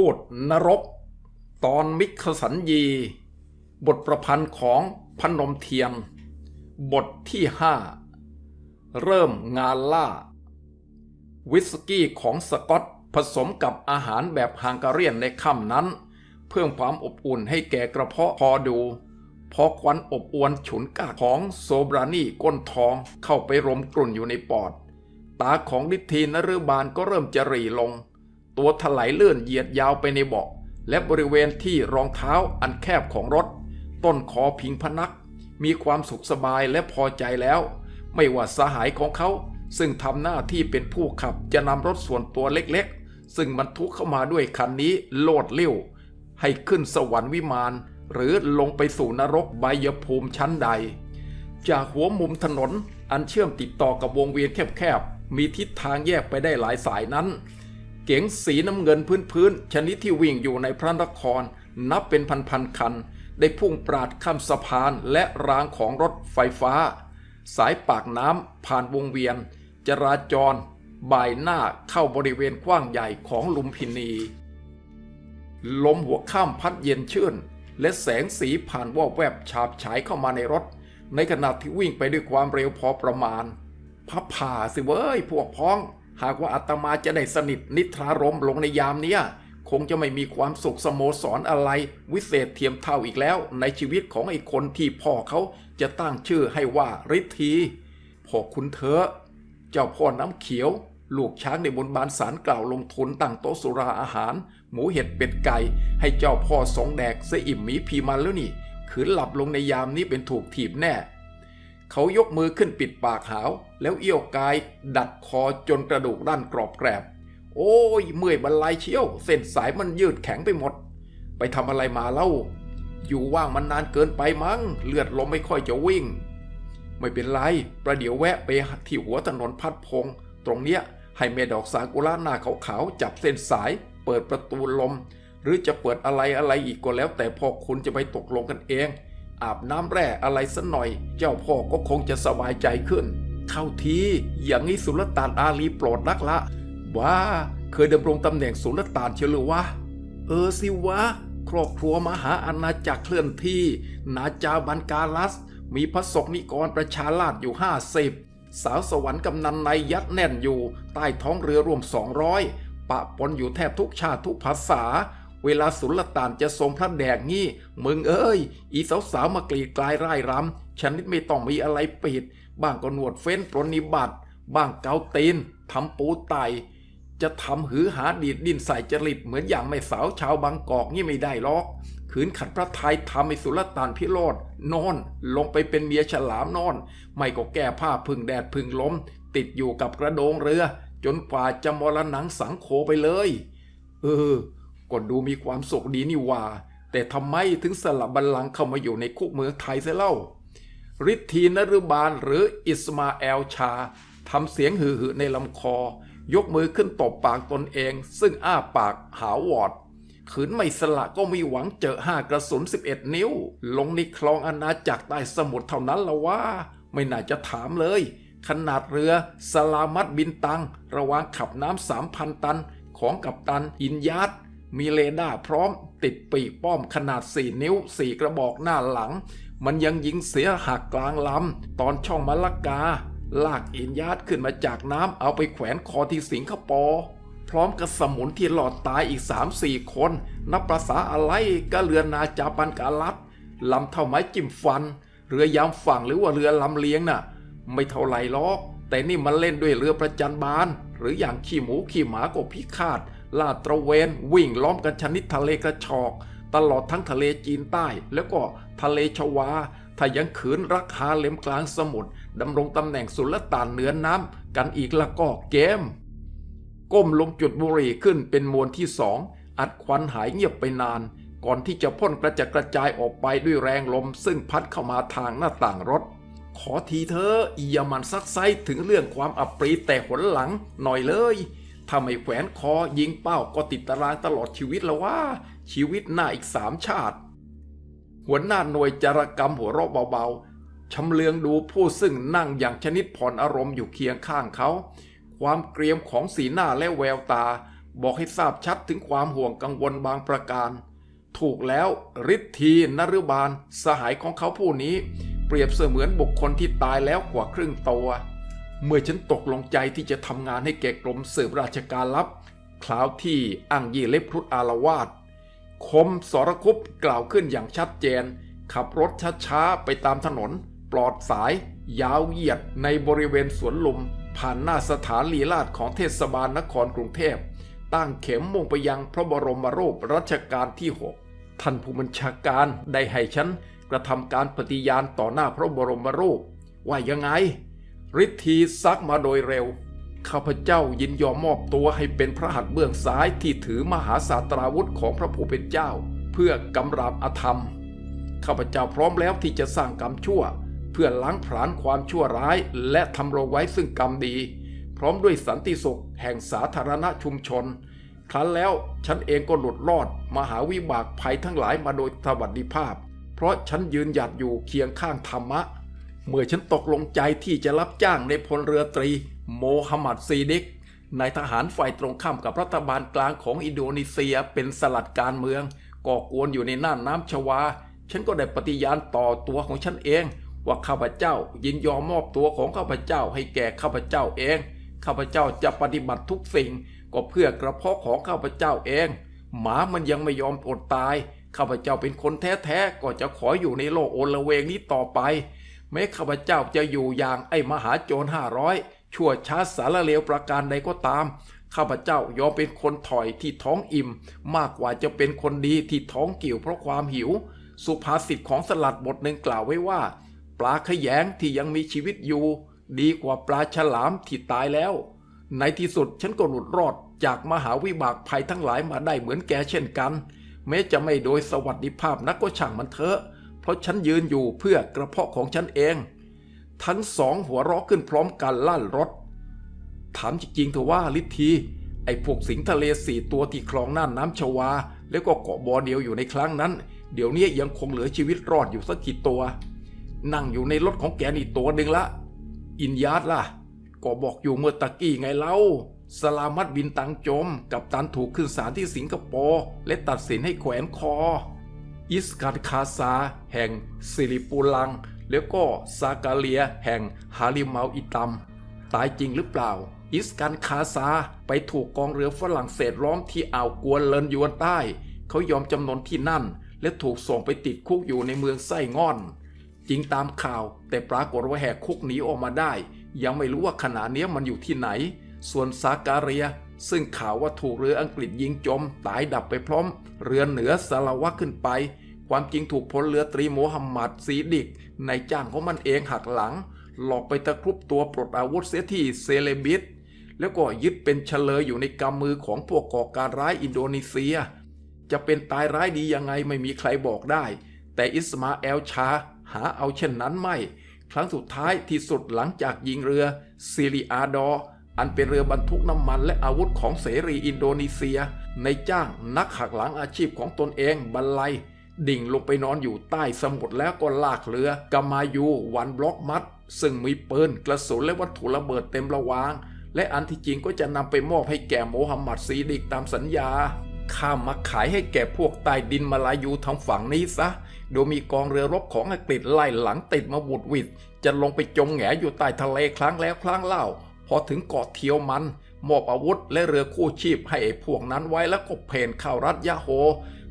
ทูตนรก ตอนมิคสัญญี บทประพันธ์ของพนมเทียน บทที่ห้าเริ่มงานล่า วิสกี้ของสกอตผสมกับอาหารแบบฮังการีนในค่ำนั้น เพิ่มความอบอุ่นให้แก่กระเพาะพอดู พอควันอบอวนฉุนกากของโซบรานี่ก้นทองเข้าไปรมกลุ่นอยู่ในปอด ตาของลิทีนฤบาลก็เริ่มจะรีลง ตัวถลายเลื่อนเหยียดยาวไปในเบาะ และบริเวณที่รองเท้าอันแคบของรถ ต้นคอพิงพนัก มีความสุขสบายและพอใจแล้ว ไม่ว่าสหายของเขา ซึ่งทำหน้าที่เป็นผู้ขับจะนำรถส่วนตัวเล็กๆ ซึ่งบรรทุกเข้ามาด้วยคันนี้โลดเลี้ยวให้ขึ้นสวรรค์วิมานหรือลงไปสู่นรกใบยภูมิชั้นใด จากหัวมุมถนนอันเชื่อมติดต่อกับวงเวียนแคบๆ มีทิศทางแยกไปได้หลายสายนั้น เก๋งสีน้ำเงินพื้นๆ ชนิดที่วิ่งอยู่ในพระนคร นับเป็นพันๆคัน ได้พุ่งปราดข้ามสะพานและรางของรถไฟฟ้า สายปากน้ำผ่านวงเวียน จราจร บ่ายหน้าเข้าบริเวณกว้างใหญ่ของลุมพินี ลมหัวข้ามพัดเย็นชื่น และแสงสีผ่านวอบแวบฉาบฉายเข้ามาในรถ ในขณะที่วิ่งไปด้วยความเร็วพอประมาณพับผ่าสิเว้ยพวกพ้อง หากว่าอาตมาจะได้สนิทนิทรารมลงในยามเนี้ยคงจะไม่มีความสุขสโมสรอะไร วิเศษเทียมเท่าอีกแล้ว ในชีวิตของไอ้คนที่พ่อเขาจะตั้งชื่อให้ว่าฤทธีพ่อคุณเถอะเจ้าพ่อน้ำเขียว ลูกช้างในบนบานสารกล่าวลงทุนตั้งโต๊ะสุราอาหาร หมูเห็ดเป็ดไก่ ให้เจ้าพ่อสองแดกเสยอิ่มหมีพีมันแล้วนี่ขืนหลับลงในยามนี้เป็นถูกถีบแน่ เขายกมือขึ้นปิดปากหาว แล้วเอี้ยวกาย ดัดคอจนกระดูกด้านกรอบแกรบ โอ้ยเมื่อยบรรลัยเชี่ยว เส้นสายมันยืดแข็งไปหมด ไปทำอะไรมาเล่า อยู่ว่างมันนานเกินไปมั้ง เลือดลมไม่ค่อยจะวิ่ง ไม่เป็นไร ประเดี๋ยวแวะไปที่หัวถนนพัดพง ตรงเนี้ยให้เมดอกซากุระหน้าขาวๆจับเส้นสาย เปิดประตูลม หรือจะเปิดอะไรอะไรอีกก็แล้ว แต่พอคุณจะไปตกลงกันเอง อาบน้ำแร่อะไรสักหน่อย เจ้าพ่อก็คงจะสบายใจขึ้นเข้าทีอย่างนี้สุลต่านอาลีโปรดนักละ ว่าเคยดำรงตำแหน่งสุลต่านเชียวหรือวะ เออสิวะ ครอบครัวมหาอาณาจักรเคลื่อนที่ นาจาบันกาลัส มีพระศกนิกรประชาราชอยู่ห้าสิบสาวสวรรค์กำนันในยัดแน่นอยู่ ใต้ท้องเรือรวมสองร้อยปะปนอยู่แทบทุกชาติทุกภาษา เวลาสุลต่านจะทรงพระแดกงี้ มึงเอ้ย อีสาวสาวมากรีดกลายร่ายรำชนิดไม่ต้องมีอะไรปิด บ้างก็หนวดเฟ้นปรนิบัติ บ้างเกาตีนทำปูไตจะทำหือหาดีดดินใส่จริตเหมือนอย่างไม่สาวชาวบางกอกนี่ไม่ได้หรอก ขืนขัดพระไทยทำให้สุลต่านพิโรธนอน ลงไปเป็นเมียฉลามนอน ไม่ก็แก้ผ้าพึ่งแดดพึ่งลม ติดอยู่กับกระโดงเรือ จนกว่าจะมรณังสังโคไปเลย เออ ก็ดูมีความสุขดีนี่ว่า แต่ทำไมถึงสลับบัลลังก์เข้ามาอยู่ในคุกเมืองไทยเสียเล่าฤทธีนฤบาลหรืออิสมาแอลชาทำเสียงหือๆในลำคอ ยกมือขึ้นตบปากตนเอง ซึ่งอ้าปากหาวอดขืนไม่สละก็มีหวังเจอห้ากระสุน 11 นิ้ว ลงในคลองอาณาจักรใต้สมุทรเท่านั้นละว่า ไม่น่าจะถามเลย ขนาดเรือสลามัดบินตัง ระหว่างขับน้ำสามพันตันของกัปตันอินยัด มีเรดาร์พร้อมติดปีกป้อมขนาด 4 นิ้ว 4 กระบอกหน้าหลัง มันยังยิงเสียหักกลางลำ ตอนช่องมะละกา ลากอินยัดขึ้นมาจากน้ำเอาไปแขวนคอที่สิงคโปร์พร้อมกับสมุนที่หลอดตายอีก 3-4 คน นับประษาอะไรก็เรือนาจาปันกาลัดลำเท่าไม้จิ้มฟัน เรือยามฝั่งหรือว่าเรือลำเลียงน่ะ ไม่เท่าไรหรอก แต่นี่มันเล่นด้วยเรือประจันบาน หรืออย่างขี้หมูขี้หมาก็พิฆาต ลาดตระเวน วิ่งล้อมกันชนิดทะเลกระชอก ตลอดทั้งทะเลจีนใต้ แล้วก็ทะเลชวา ถ้ายังขืนรักหาเหล็มกลางสมุทรดำรงตำแหน่งสุลต่านเหนือน้ำกันอีกละก็เกม ก้มลงจุดบุหรี่ขึ้นเป็นมวลที่สองอัดควันหายเงียบไปนาน ก่อนที่จะพ่นกระจัดกระจายออกไปด้วยแรงลมซึ่งพัดเข้ามาทางหน้าต่างรถ ขอทีเธอะอย่ามันซักไซถึงเรื่องความอับปรีแต่หนหลังหน่อยเลย ถ้าไม่แขวนคอยิงเป้าก็ติดตารางตลอดชีวิตแล้วว่า ชีวิตหน้าอีกสามชาติ หัวหน้าหน่วยจารกรรมหัวเราะเบาๆ ชำเลืองดูผู้ซึ่งนั่งอย่างชนิดผ่อนอารมณ์อยู่เคียงข้างเขา ความเกรียมของสีหน้าและแววตา บอกให้ทราบชัดถึงความห่วงกังวลบางประการ ถูกแล้วฤทธีนรุบาลสหายของเขาผู้นี้ เปรียบเสมือนบุคคลที่ตายแล้วกว่าครึ่งตัว เมื่อฉันตกลงใจที่จะทำงานให้แก่กรมสืบราชการลับ คราวที่อังยีเล็บพรุษอารวาสคมสรคุปกล่าวขึ้นอย่างชัดเจน ขับรถช้าๆไปตามถนน ปลอดสาย ยาวเหยียดในบริเวณสวนลุม ผ่านหน้าสถานลีลาศของเทศบาลนครกรุงเทพ ตั้งเข็มมุ่งไปยังพระบรมรูปรัชกาลที่ 6 ท่านผู้บัญชาการได้ให้ฉัน กระทำการปฏิญาณต่อหน้าพระบรมรูปว่ายังไงฤทธีซักมาโดยเร็ว ข้าพเจ้ายินยอมมอบตัวให้เป็นพระหัตถ์เบื้องซ้ายที่ถือมหาศาตราวุธของพระผู้เป็นเจ้า เพื่อกำราบอธรรม ข้าพเจ้าพร้อมแล้วที่จะสร้างกรรมชั่ว เพื่อล้างผลาญความชั่วร้ายและทำรงไว้ซึ่งกรรมดี พร้อมด้วยสันติสุขแห่งสาธารณชุมชน ครั้นแล้วฉันเองก็หลุดรอดมหาวิบากภัยทั้งหลายมาโดยสวัสดิภาพ เพราะฉันยืนหยัดอยู่เคียงข้างธรรมะ เมื่อฉันตกลงใจที่จะรับจ้างในพลเรือตรี โมฮัมหมัดซีดิกนายทหารฝ่ายตรงข้ามกับรัฐบาลกลางของอินโดนีเซียเป็นสลัดการเมือง ก่อกวนอยู่ในน่านน้ำชวา ฉันก็ได้ปฏิญาณต่อตัวของฉันเอง ว่าข้าพเจ้ายินยอมมอบตัวของข้าพเจ้าให้แก่ข้าพเจ้าเอง ข้าพเจ้าจะปฏิบัติทุกสิ่ง ก็เพื่อกระเพาะของข้าพเจ้าเอง หมามันยังไม่ยอมอดตาย ข้าพเจ้าเป็นคนแท้ๆก็จะขออยู่ในโลกโอละเวงนี้ต่อไป แม้ข้าพเจ้าจะอยู่อย่างไอ้มหาโจรห้าร้อยชั่วช้าสารเลวประการใดก็ตามข้าพเจ้ายอมเป็นคนถอยที่ท้องอิ่ม มากกว่าจะเป็นคนดีที่ท้องกิ่วเพราะความหิว สุภาษิตของสลัดบทหนึ่งกล่าวไว้ว่า ปลาขยงที่ยังมีชีวิตอยู่ ดีกว่าปลาฉลามที่ตายแล้ว ในที่สุดฉันก็หลุดรอดจากมหาวิบากภัยทั้งหลายมาได้เหมือนแกเช่นกัน แม้จะไม่โดยสวัสดิภาพนักก็ช่างมันเถอะ เพราะฉันยืนอยู่เพื่อกระเพาะของฉันเอง ทั้งสองหัวเราะขึ้นพร้อมกันลั่นรถ ถามจริงๆเถอว่าลิทธีไอ้พวกสิงทะเลสี่ตัวที่คลองน่านน้ำชวา แล้วก็เกาะบอเดียวอยู่ในครั้งนั้น เดี๋ยวนี้ยังคงเหลือชีวิตรอดอยู่สักกี่ตัว นั่งอยู่ในรถของแกนี่ตัวหนึ่งละ อินยาดล่ะ ก็บอกอยู่เมื่อตะกี้ไงเล่า สลามัดบินตังจม กับตันถูกขึ้นศาลที่สิงคโปร์และตัดสินให้แขวนคอ อิสการคาซา แห่งสิริปูลัง แล้วก็ซากาเลีย แห่งฮาริมาอิตัม ตายจริงหรือเปล่า อิสกันคาซา ไปถูกกองเรือฝรั่งเศสล้อมที่อ่าวกวนเลินยวนใต้ เขายอมจำนนที่นั่น และถูกส่งไปติดคุกอยู่ในเมืองไส้งอน จริงตามข่าว แต่ปรากฏว่าแหกคุกหนีออกมาได้ ยังไม่รู้ว่าขณะนี้มันอยู่ที่ไหน ส่วนซาการียซึ่งข่าวว่าถูกเรืออังกฤษยิงจม ตายดับไปพร้อม เรือเหนือสารวัตขึ้นไป ความจริงถูกพลเรือตรีโมฮัมหมัดซีดิกในจ้างของมันเองหักหลัง หลอกไปตะครุบตัวปลดอาวุธเสียที่เซเลบิสแล้วก็ยึดเป็นเฉลยอยู่ในกำมือของพวกก่อการร้ายอินโดนีเซีย จะเป็นตายร้ายดียังไงไม่มีใครบอกได้ แต่อิสมาเอลชาหาเอาเช่นนั้นไม่ ครั้งสุดท้ายที่สุดหลังจากยิงเรือซิริอาดอ อันเป็นเรือบรรทุกน้ำมันและอาวุธของเสรีอินโดนีเซีย ในจ้างนักหักหลังอาชีพของตนเองบรรลัย ดิ่งลงไปนอนอยู่ใต้สมุทรแล้วก็ลากเรือกามายูวันบล็อกมัด ซึ่งมีปืนกระสุนและวัตถุระเบิดเต็มระวาง และอันที่จริงก็จะนำไปมอบให้แก่โมฮัมหมัดซีดิกตามสัญญาข้ามมาขายให้แก่พวกใต้ดินมาลายูทางฝั่งนี้ซะ โดยมีกองเรือรบของอังกฤษไล่หลังติดมาบุดวิดจะลงไปจมแหงอยู่ใต้ทะเลครั้งแล้วครั้งเล่า พอถึงเกาะเทียวมัน มอบอาวุธและเรือคู่ชีพให้ไอ้พวกนั้นไว้แล้วก็เพนเข้ารัฐยะโฮ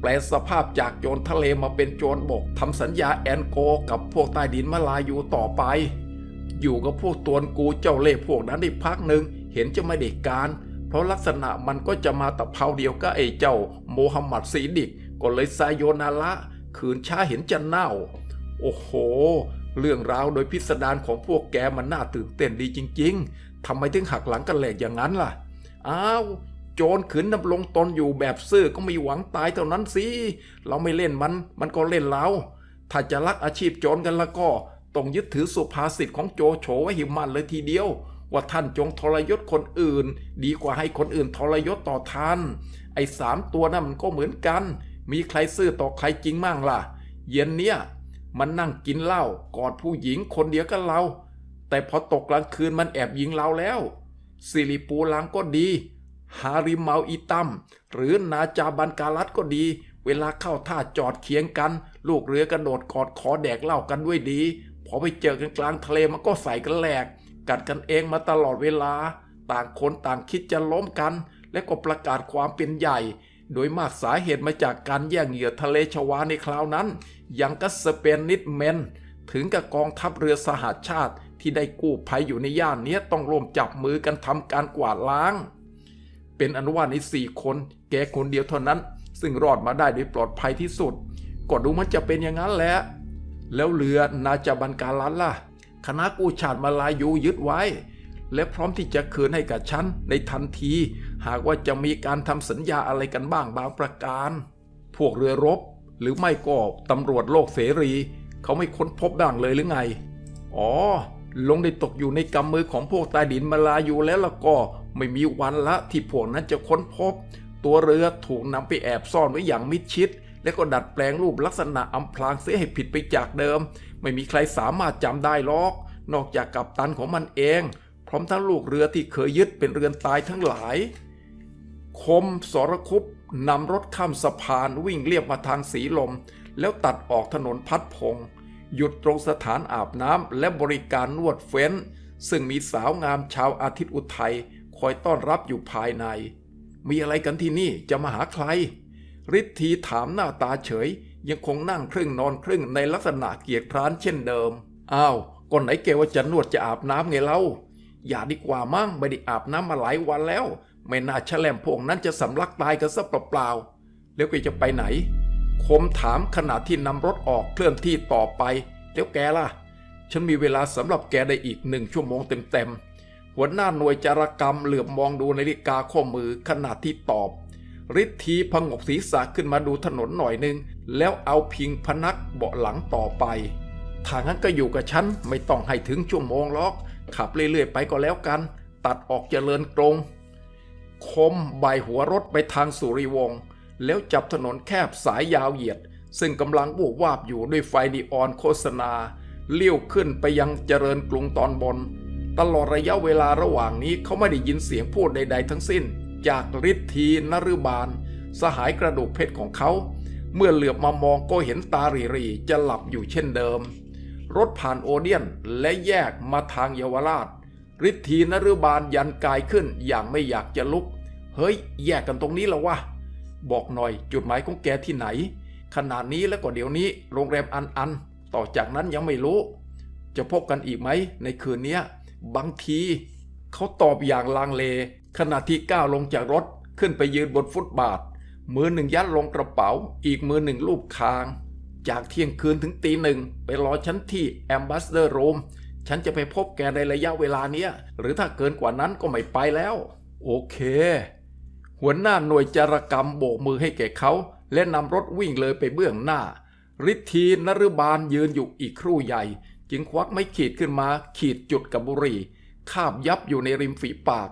แปลสภาพจากโจรทะเลมาเป็นโจรบกทำสัญญาแอนโกกับพวกใต้ดินมาลายูต่อไป อยู่กับพวกตวนกูเจ้าเล่พวกนั้นได้พักหนึ่งเห็นจะไม่ได้การ เพราะลักษณะมันก็จะมาตะเภาเดียวกับไอ้เจ้า โมฮัมหมัดซีดิกก็เลยไซโยนาละขืนช้าเห็นจะเน่า โอ้โห เรื่องราวโดยพิสดารของพวกแกมันน่าตื่นเต้นดีจริง ๆ ทำไมถึงหักหลังกันแหลกอย่างนั้นล่ะ อ้าว โจรขืนดำรงตนอยู่แบบซื่อก็มีหวังตายเท่านั้นสิ เราไม่เล่นมัน มันก็เล่นเรา ถ้าจะรักอาชีพโจรกันล้วก็ ต้องยึดถือสุภาษิตของโจโฉไว้หิมันเลยทีเดียว ว่าท่านจงทรยศคนอื่น ดีกว่าให้คนอื่นทรยศต่อท่าน ไอ้สามตัวนั้นมันก็เหมือนกัน มีใครซื่อต่อใครจริงมั่งล่ะ เย็นเนี้ยมันนั่งกินเหล้ากอดผู้หญิงคนเดียวกับเรา แต่พอตกกลางคืนมันแอบยิงเราแล้ว สิริปูลังก็ดี ฮาริเมาอีตัมหรือนาจาบันการัตก็ดี เวลาเข้าท่าจอดเคียงกัน ลูกเรือกระโดดกอดคอแดกเหล้ากันด้วยดี พอไปเจอกันกลางทะเลมันก็ใส่กันแหลก กัดกันเองมาตลอดเวลา ต่างคนต่างคิดจะล้มกัน และก็ประกาศความเป็นใหญ่ โดยมากสาเหตุมาจากการแย่งเหยื่อทะเลชวาในคราวนั้น ยังกัสเปนนิดเมนถึงกับกองทัพเรือสหชาติ ที่ได้กู้ภัยอยู่ในย่านนี้ต้องร่วมจับมือกันทำการกวาดล้าง เป็นอนุวาในสี่คนแกคนเดียวเท่านั้น ซึ่งรอดมาได้โดยปลอดภัยที่สุดก็ดูมันจะเป็นอย่างนั้นแหละแล้วเรือนาจาบันการลันล่ะ คณะกู้ชาติมาลายูยึดไว้ และพร้อมที่จะคืนให้กับฉันในทันที หากว่าจะมีการทำสัญญาอะไรกันบ้างบางประการ พวกเรือรบ หรือไม่ก็ตำรวจโลกเสรี เขาไม่ค้นพบบ้างเลยหรือไง อ๋อ ลงได้ตกอยู่ในกำมือของพวกใต้ดินมาลาอยู่แล้วละก็ไม่มีวันละที่พวกนั้นจะค้นพบ ตัวเรือถูกนำไปแอบซ่อนไว้อย่างมิดชิด และก็ดัดแปลงรูปลักษณะอำพรางเสียให้ผิดไปจากเดิม ไม่มีใครสามารถจำได้หรอก นอกจากกัปตันของมันเอง พร้อมทั้งลูกเรือที่เคยยึดเป็นเรือนตายทั้งหลาย คมสรคุปนำรถข้ามสะพานวิ่งเรียบมาทางสีลม แล้วตัดออกถนนพัดพง หยุดตรงสถานอาบน้ำและบริการนวดเฟ้น ซึ่งมีสาวงามชาวอาทิตย์อุทัยคอยต้อนรับอยู่ภายใน มีอะไรกันที่นี่จะมาหาใครฤทธีถามหน้าตาเฉย ยังคงนั่งครึ่งนอนครึ่งในลักษณะเกียรคร้านเช่นเดิม อ้าวก่อนไหนแกว่าจะนวดจะอาบน้ำไงเล่า อย่าดีกว่ามั้งไม่ได้อาบน้ำมาหลายวันแล้ว ไม่น่าแฉลมพวกนั้นจะสำลักตายกันซะเปล่าๆแล้วแกจะไปไหน คมถามขณะที่นำรถออกเคลื่อนที่ต่อไปแล้วแกล่ะ ฉันมีเวลาสำหรับแกได้อีกหนึ่งชั่วโมงเต็มๆ หัวหน้าหน่วยจารกรรมเหลือบมองดูนาฬิกาข้อมือขณะที่ตอบฤทธีพงกศีรษะขึ้นมาดูถนนหน่อยหนึ่งแล้วเอาพิงพนักเบาะหลังต่อไปถ้างั้นก็อยู่กับฉันไม่ต้องให้ถึงชั่วโมงหรอก ขับเรื่อยๆไปก็แล้วกัน ตัดออกเจริญตรงคมใบหัวรถไปทางสุริวงศ์ แล้วจับถนนแคบสายยาวเหยียด ซึ่งกำลังบูบวาบอยู่ด้วยไฟนีออนโฆษณา เลี้ยวขึ้นไปยังเจริญกรุงตอนบน ตลอดระยะเวลาระหว่างนี้เขาไม่ได้ยินเสียงพูดใด ๆ ทั้งสิ้น จากฤทธีนฤบาล สหายกระดูกเพชรของเขา เมื่อเหลือบมามองก็เห็นตารีรีจะหลับอยู่เช่นเดิม รถผ่านโอเดียนและแยกมาทางเยาวราชฤทธีนฤบาลยันกายขึ้นอย่างไม่อยากจะลุก เฮ้ย แยกกันตรงนี้แล้ววะ บอกหน่อยจุดหมายของแกที่ไหน ขนาดนี้แล้วก็เดี๋ยวนี้โรงแรมอันอัน ต่อจากนั้นยังไม่รู้ จะพบกันอีกไหมในคืนนี้บางทีเขาตอบอย่างลังเล ขณะที่ก้าวลงจากรถขึ้นไปยืนบนฟุตบาท มือหนึ่งยัดลงกระเป๋า อีกมือหนึ่งลูบคาง จากเที่ยงคืนถึงตีหนึ่งไปรอฉันที่แอมบ s สเดอร์โรมฉันจะไปพบแกในระยะเวลาเนี้ยหรือถ้าเกินกว่านั้นก็ไม่ไปแล้ว โอเค หัวหน้าหน่วยจารกรรมโบกมือให้แก่เขา และนำรถวิ่งเลยไปเบื้องหน้าฤทธีนฤบาลยืนอยู่อีกครู่ใหญ่ จึงควักไม้ขีดขึ้นมา ขีดจุดกับบุรีคาบยับอยู่ในริมฝีปาก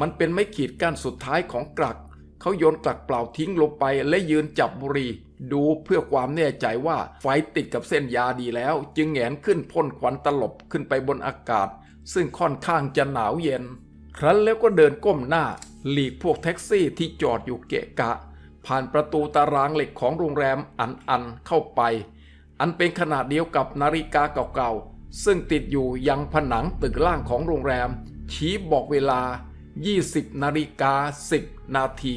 มันเป็นไม้ขีดก้านสุดท้ายของกลัก เขาโยนกลักเปล่าทิ้งลงไปและยืนจับบุรีดูเพื่อความแน่ใจว่าไฟติดกับเส้นยาดีแล้ว จึงแหงนขึ้นพ่นควันตลบขึ้นไปบนอากาศ ซึ่งค่อนข้างจะหนาวเย็น ครั้นแล้วก็เดินก้มหน้า หลีกพวกแท็กซี่ที่จอดอยู่เกะกะ ผ่านประตูตารางเหล็กของโรงแรมอันอันเข้าไป อันเป็นขนาดเดียวกับนาฬิกาเก่าๆ ซึ่งติดอยู่ยังผนังตึกล่างของโรงแรม ชี้บอกเวลา 20 นาฬิกา 10 นาที